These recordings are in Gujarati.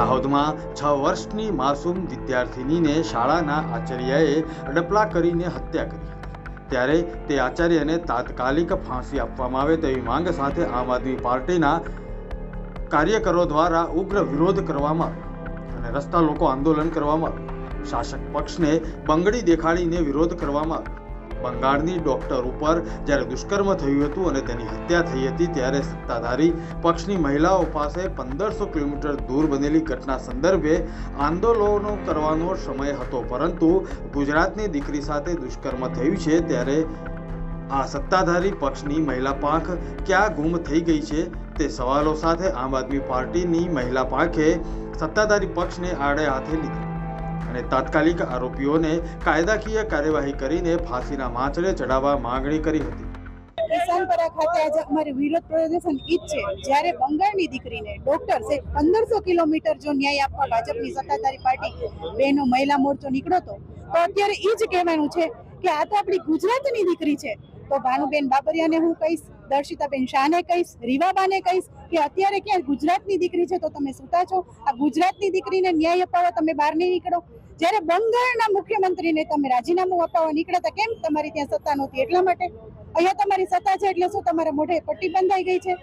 જેમાં છ વર્ષની માસૂમ વિદ્યાર્થિનીને શાળાના આચાર્યએ અડપલા કરીને હત્યા કરી. ત્યારે તે આચાર્યને તાત્કાલિક ફાંસી આપવામાં આવે તેવી માંગ સાથે આમ આદમી પાર્ટીના કાર્યકરો દ્વારા ઉગ્ર વિરોધ કરવામાં અને રસ્તા લોકો આંદોલન કરવામાં શાસક પક્ષને બંગડી દેખાડીને વિરોધ કરવામાં આવ્યો. બંગાળની ડોક્ટર ઉપર જ્યારે દુષ્કર્મ થયું હતું અને તેની હત્યા થઈ હતી ત્યારે સત્તાધારી પક્ષની મહિલાઓ પાસે પંદરસો કિલોમીટર દૂર બનેલી ઘટના સંદર્ભે આંદોલનો કરવાનો સમય હતો. પરંતુ ગુજરાતની દીકરી સાથે દુષ્કર્મ થયું છે ત્યારે આ સત્તાધારી પક્ષની મહિલા પાંખ ક્યાં ગુમ થઈ ગઈ છે તે સવાલો સાથે આમ આદમી પાર્ટીની મહિલા પાંખે સત્તાધારી પક્ષને આડે હાથે લીધી. અને તાત્કાલિક આરોપીઓને કાયદાકીય કાર્યવાહી કરીને ફાંસીના માંચડે ચડાવવા માંગણી કરી હતી. અમારું વિરોધ પ્રદર્શન ઈ છે જ્યારે બંગાળની દીકરીને ડોક્ટર પંદરસો કિલોમીટર જો ન્યાય આપવા ભાજપની સત્તાધારી પાર્ટી બેનો મહિલા મોરચો નીકળ્યો તો તો અત્યારે ઈ જ કહેવાનું છે કે આ તો આપણી ગુજરાતની દીકરી છે. તો ભાનુબેન બાબરિયાને હું કહીશ, દર્શિતાબેન શાહને કહીશ, રીવાબાને કહીશ કે અત્યારે ક્યાં ગુજરાતની દીકરી છે તો તમે સુતા છો. આ ગુજરાતની દીકરીને ન્યાય અપાવો તમે બહાર નહીં નીકળો. જ્યારે બંગાળના મુખ્યમંત્રીને તમે રાજીનામું અપાવવા નીકળ્યા હતા કેમ તમારી ત્યાં સત્તા નહોતી એટલા માટે? અહીંયા તમારી સત્તા છે એટલે શું તમારા મોઢે પટ્ટી બંધાઈ ગઈ છે?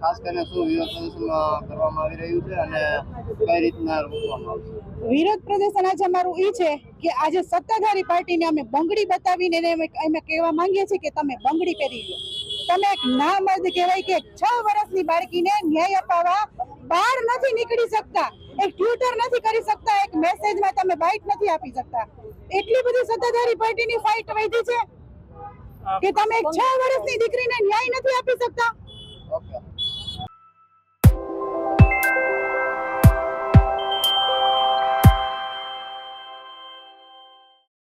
ખાસ કરીને શું વિરોધ પ્રદર્શન કરવામાં આવી રહ્યું છે અને કઈ રીતના રોકવામાં આવશે? વિરોધ પ્રદર્શન આજે અમારું એ છે કે આજે સત્તાધારી પાર્ટીને અમે બંગડી બતાવીને એને અમે કહેવા માંગીએ છીએ કે તમે બંગડી પહેરી લો. તમે એક નામર્દ કહેવાય કે છ વર્ષની બાળકીને ન્યાય અપાવવા બહાર નથી નીકળી શકતા એક ટ્વિટર નથી કરી શકતા એક મેસેજમાં તમે બાઇટ નથી આપી શકતા. એટલી બધી સત્તાધારી પાર્ટીની ફાઇટ વધી છે કે તમે છ વર્ષની દીકરીને ન્યાય નથી આપી શકતા. ઓકે.